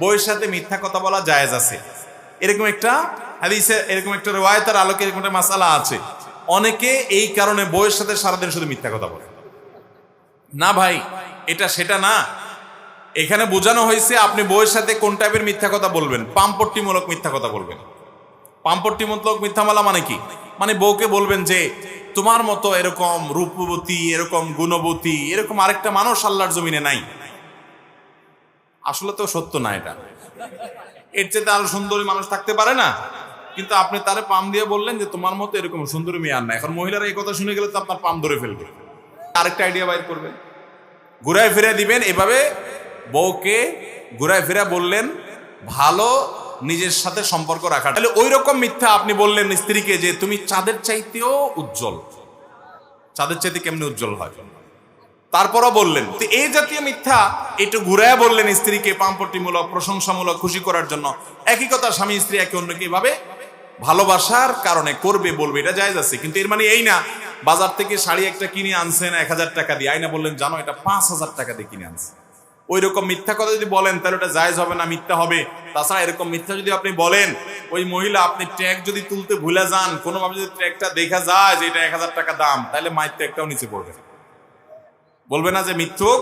বউয়ের সাথে মিথ্যা কথা বলা জায়েজ আছে। এরকম একটা হাদিসে, এরকম একটা রেওয়ায়তের আলোকে এরকম একটা মাসালা আছে। অনেকে এই কারণে বইয়ের সাথে সারাদিন শুধু মিথ্যা কথা বলে। না ভাই, এটা সেটা না। এখানে বোঝানো হয়েছে আপনি বইয়ের সাথে কোন টাইপের মিথ্যা কথা বলবেন। পাম্পট্টিমূলক মিথ্যা কথা বলবেন। পাম্পট্টিমূলক মিথ্যা মালা মানে কি? মানে বউকে বলবেন যে, তোমার মতো এরকম রূপবতী, এরকম গুণবতী, এরকম আরেকটা মানুষ আল্লাহর জমিনে নাই। আসলে তো সত্য না এটা। এর চেয়ে আরও সুন্দরী মানুষ থাকতে পারে না। কিন্তু আপনি তারে পাম দিয়ে বললেন যে তোমার মতো এরকম সুন্দরী মেয়ে আর না এখন মহিলারা এই কথা শুনে গেলে তো আপনার পাম ধরে ফেলবে। আরেকটা আইডিয়া বাইর করবেন ঘুরায় ফিরে দিবেন এভাবে বউকে ঘুরায় ফিরে বললেন, ভালো নিজের সাথে সম্পর্ক রাখা। তাহলে ওই রকম মিথ্যা আপনি বললেন স্ত্রীকে যে, তুমি চাঁদের চাইতেও উজ্জ্বল। চাঁদের চাইতে কেমনি উজ্জ্বল হয়? তারপরও বললেন, তো এই জাতীয় মিথ্যা একটু ঘুরায় বললেন স্ত্রীকে পাম্পটিমূলক প্রশংসামূলক, খুশি করার জন্য। একই কথা স্বামী স্ত্রী একে অন্যকে এভাবে ভালোবাসার কারণে করবে, বলবে, এটা জায়েজ আছে। কিন্তু এর মানে এই না, বাজার থেকে শাড়ি একটা কিনে আনছেন এক হাজার টাকা দিয়ে। আইনা বললেন, জানো, এটা পাঁচ হাজার টাকা দিয়ে কিনে আনছে। ওই রকম মিথ্যা কথা যদি বলেন, তাহলে ওটা জায়েজ হবে না, মিথ্যা হবে। তাছাড়া এরকম মিথ্যা যদি আপনি বলেন, ওই মহিলা আপনি ট্যাগ যদি তুলতে ভুলে যান, কোনোভাবে যদি ট্যাগটা দেখা যায় যে এটা এক হাজার টাকা দাম, তাহলে মায়ের ট্যাগটাও নিচে পড়বে বলবে না যে মিথ্যুক